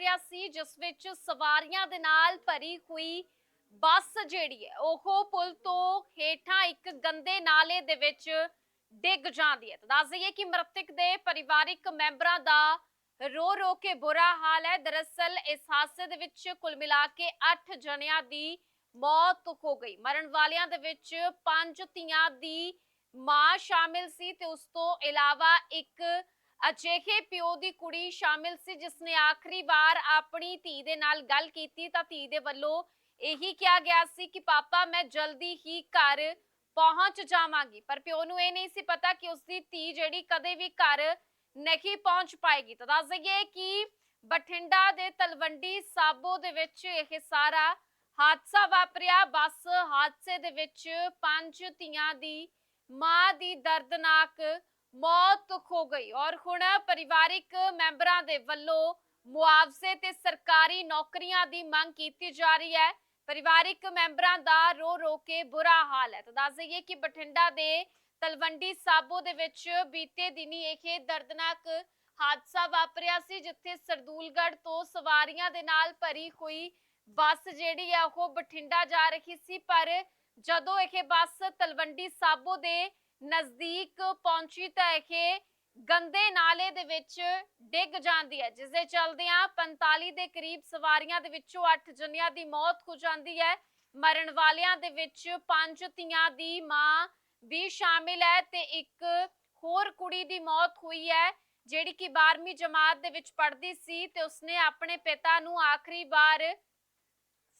ਵਾਪਰਿਆ ਸੀ, ਜਿਸ ਵਿੱਚ ਸਵਾਰੀਆਂ ਦੇ ਨਾਲ ਭਰੀ ਹੋਈ ਬੱਸ ਜਿਹੜੀ ਹੈ, ਉਹ ਪੁਲ ਤੋਂ ਹੇਠਾਂ ਇੱਕ ਗੰਦੇ ਨਾਲੇ ਦੇ ਵਿੱਚ ਡਿੱਗ ਜਾਂਦੀ ਹੈ। ਤਾਂ ਦੱਸ ਦਈਏ ਕਿ ਮ੍ਰਿਤਕ ਦੇ ਪਰਿਵਾਰਿਕ ਮੈਂਬਰਾਂ ਦਾ ਰੋ ਰੋ ਕੇ ਬੁਰਾ ਹਾਲ ਹੈ। ਦਰਅਸਲ ਇਸ ਹਾਦਸੇ ਦੇ ਵਿੱਚ ਕੁੱਲ ਮਿਲਾ ਕੇ 8 ਜਣਿਆਂ ਦੀ ਮੌਤ ਹੋ ਗਈ। ਮਰਨ ਵਾਲਿਆਂ ਦੇ ਵਿੱਚ ਪੰਜ ਧੀਆਂ ਦੀ ਮਾਂ ਸ਼ਾਮਿਲ ਸੀ ਤੇ ਉਸ ਤੋਂ ਇਲਾਵਾ ਇੱਕ ਅਜਿਹੇ ਪਿਓ ਦੀ ਕੁੜੀ ਸ਼ਾਮਿਲ ਸੀ ਜਿਸ ਨੇ ਆਖਰੀ ਵਾਰ ਆਪਣੀ ਧੀ ਦੇ ਨਾਲ ਗੱਲ ਕੀਤੀ, ਤਾਂ ਧੀ ਦੇ ਵੱਲੋਂ ਇਹੀ ਕਿਹਾ ਗਿਆ ਸੀ ਕਿ, ਪਾਪਾ, ਮੈਂ ਜਲਦੀ ਹੀ ਘਰ ਪਹੁੰਚ ਜਾਵਾਂਗੀ। ਪਰ ਪਿਓ ਨੂੰ ਇਹ ਨਹੀਂ ਸੀ ਪਤਾ ਕਿ ਉਸ ਦੀ ਧੀ ਜਿਹੜੀ ਕਦੇ ਵੀ ਘਰ ਨਹੀਂ ਪਹੁੰਚ ਪਾਏਗੀ। ਤਾਂ ਦੱਸ ਦਈਏ ਕਿ ਬਠਿੰਡਾ ਦੇ ਤਲਵੰਡੀ ਸਾਬੋ ਦੇ ਵਿੱਚ ਇਹ ਸਾਰਾ ਹਾਦਸਾ ਵਾਪਰਿਆ। ਬੱਸ ਹਾਦਸੇ ਦੇ ਵਿੱਚ ਪੰਜ ਧੀਆਂ ਦੀ ਮਾਂ ਦੀ ਦਰਦਨਾਕ ਮੌਤ ਹੋ ਗਈ। ਔਰ ਹੁਣ ਪਰਿਵਾਰਿਕ ਮੈਂਬਰਾਂ ਦੇ ਵੱਲੋਂ ਮੁਆਵਜ਼ੇ ਤੇ ਸਰਕਾਰੀ ਨੌਕਰੀਆਂ ਦੀ ਮੰਗ ਕੀਤੀ ਜਾ ਰਹੀ ਹੈ। ਪਰਿਵਾਰਿਕ ਮੈਂਬਰਾਂ ਦਾ ਰੋ ਰੋ ਕੇ ਬੁਰਾ ਹਾਲ ਹੈ। ਤਾਂ ਦੱਸ ਦਈਏ ਕਿ ਬਠਿੰਡਾ ਦੇ ਤਲਵੰਡੀ ਸਾਬੋ ਦੇ ਵਿੱਚ ਬੀਤੇ ਦਿਨੀ ਇਹ ਦਰਦਨਾਕ ਹਾਦਸਾ ਵਾਪਰਿਆ ਸੀ, ਜਿੱਥੇ ਸਰਦੂਲਗੜ੍ਹ ਤੋਂ ਸਵਾਰੀਆਂ ਦੇ ਨਾਲ ਭਰੀ ਹੋਈ ਬੱਸ ਜਿਹੜੀ ਹੈ ਉਹ ਬਠਿੰਡਾ ਜਾ ਰਹੀ ਸੀ। ਪਰ ਜਦੋਂ ਇਹ ਬੱਸ ਤਲਵੰਡੀ ਸਾਬੋ ਦੇ ਨਜ਼ਦੀਕ ਪਹੁੰਚੀ ਤਾਂ ਇਹ ਗੰਦੇ ਨਾਲੇ ਦੇ ਵਿੱਚ ਡਿੱਗ ਜਾਂਦੀ ਹੈ ਜਿਸ ਦੇ ਚਲਦਿਆਂ 45 ਦੇ ਕਰੀਬ ਸਵਾਰੀਆਂ ਦੇ ਵਿੱਚੋਂ 8 ਜਣਿਆਂ ਦੀ ਮੌਤ ਹੋ ਜਾਂਦੀ ਹੈ। ਮਰਨ ਵਾਲਿਆਂ ਦੇ ਵਿੱਚ ਪੰਜ ਧੀਆਂ ਦੀ ਮਾਂ ਵੀ ਸ਼ਾਮਿਲ ਹੈ ਤੇ ਇੱਕ ਹੋਰ ਕੁੜੀ ਦੀ ਮੌਤ ਹੋਈ ਹੈ, ਜਿਹੜੀ ਕਿ 12ਵੀਂ ਜਮਾਤ ਦੇ ਵਿੱਚ ਪੜ੍ਹਦੀ ਸੀ ਤੇ ਉਸਨੇ ਆਪਣੇ ਪਿਤਾ ਨੂੰ ਆਖਰੀ ਵਾਰ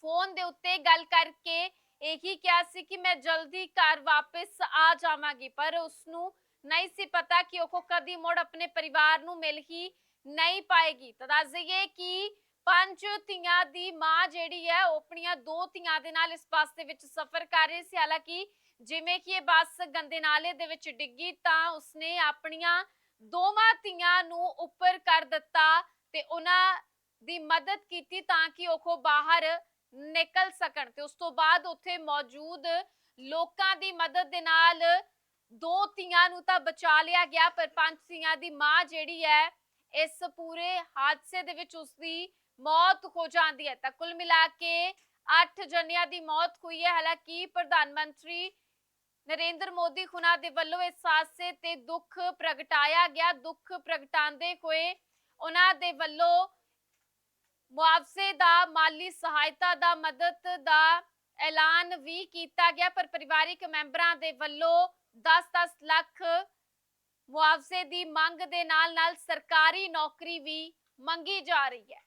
ਫੋਨ ਦੇ ਉੱਤੇ ਗੱਲ ਕਰਕੇ ਇਹੀ ਕਿਹਾ ਸੀ ਕਿ ਮੈਂ ਜਲਦੀ ਘਰ ਵਾਪਸ ਆ ਜਾਵਾਂਗੀ, ਪਰ ਉਸ ਨੂੰ ਨਹੀਂ ਸੀ ਪਤਾ ਕਿ ਉਹ ਕਦੀ ਮੁੜ ਆਪਣੇ ਪਰਿਵਾਰ ਨੂੰ ਮਿਲ ਹੀ ਨਹੀਂ ਪਾਏਗੀ। ਤਾਂ ਦੱਸ ਦਈਏ ਕਿ ਪੰਜ ਧੀਆਂ ਦੀ ਮਾਂ ਜਿਹੜੀ ਹੈ, ਉਹ ਆਪਣੀਆਂ ਦੋ ਧੀਆਂ ਦੇ ਨਾਲ ਇਸ ਬੱਸ ਦੇ ਵਿੱਚ ਸਫ਼ਰ ਕਰ ਰਹੀ ਸੀ। ਹਾਲਾਂਕਿ ਜਿਵੇਂ ਕਿ ਇਹ ਬੱਸ ਗੰਦੇ ਨਾਲੇ ਦੇ ਵਿੱਚ ਡਿੱਗੀ, ਤਾਂ ਉਸਨੇ ਆਪਣੀਆਂ ਦੋਵਾਂ ਧੀਆਂ ਨੂੰ ਉੱਪਰ ਕਰ ਦਿੱਤਾ ਤੇ ਉਹਨਾਂ ਦੀ ਮਦਦ ਕੀਤੀ ਤਾਂ ਕਿ ਉਹ ਬਾਹਰ ਨਿਕਲ ਸਕਣ ਤੇ ਉਸ ਤੋਂ ਬਾਅਦ ਉੱਥੇ ਮੌਜੂਦ ਲੋਕਾਂ ਦੀ ਮਦਦ ਦੇ ਨਾਲ ਦੋ ਧੀਆਂ ਨੂੰ ਤਾਂ ਬਚਾ ਲਿਆ ਗਿਆ, ਪਰ ਪੰਜ ਧੀਆਂ ਦੀ ਮਾਂ ਜਿਹੜੀ ਹੈ, ਇਸ ਪੂਰੇ ਹਾਦਸੇ ਦੇ ਵਿੱਚ ਉਸ ਦੀ ਮੌਤ ਹੋ ਜਾਂਦੀ ਹੈ। ਤਾਂ ਕੁੱਲ ਮਿਲਾ ਕੇ 8 ਜਣਿਆਂ ਦੀ ਮੌਤ ਹੋਈ ਹੈ। ਹਾਲਾਂਕਿ ਪ੍ਰਧਾਨ ਮੰਤਰੀ ਨਰਿੰਦਰ ਮੋਦੀ ਹੁਣਾਂ ਦੇ ਵੱਲੋਂ ਇਸ ਹਾਦਸੇ ਤੇ ਦੁੱਖ ਪ੍ਰਗਟਾਇਆ ਗਿਆ। ਦੁੱਖ ਪ੍ਰਗਟਾਉਂਦੇ ਹੋਏ ਉਹਨਾਂ ਦੇ ਵੱਲੋਂ ਮੁਆਵਜ਼ੇ ਦਾ, ਮਾਲੀ ਸਹਾਇਤਾ ਦਾ, ਮਦਦ ਦਾ ਐਲਾਨ ਵੀ ਕੀਤਾ ਗਿਆ, ਪਰ ਪਰਿਵਾਰਿਕ ਮੈਂਬਰਾਂ ਦੇ ਵੱਲੋਂ 10-10 ਲੱਖ ਮੁਆਵਜ਼ੇ ਦੀ ਮੰਗ ਦੇ ਨਾਲ ਨਾਲ ਸਰਕਾਰੀ ਨੌਕਰੀ ਵੀ ਮੰਗੀ ਜਾ ਰਹੀ ਹੈ।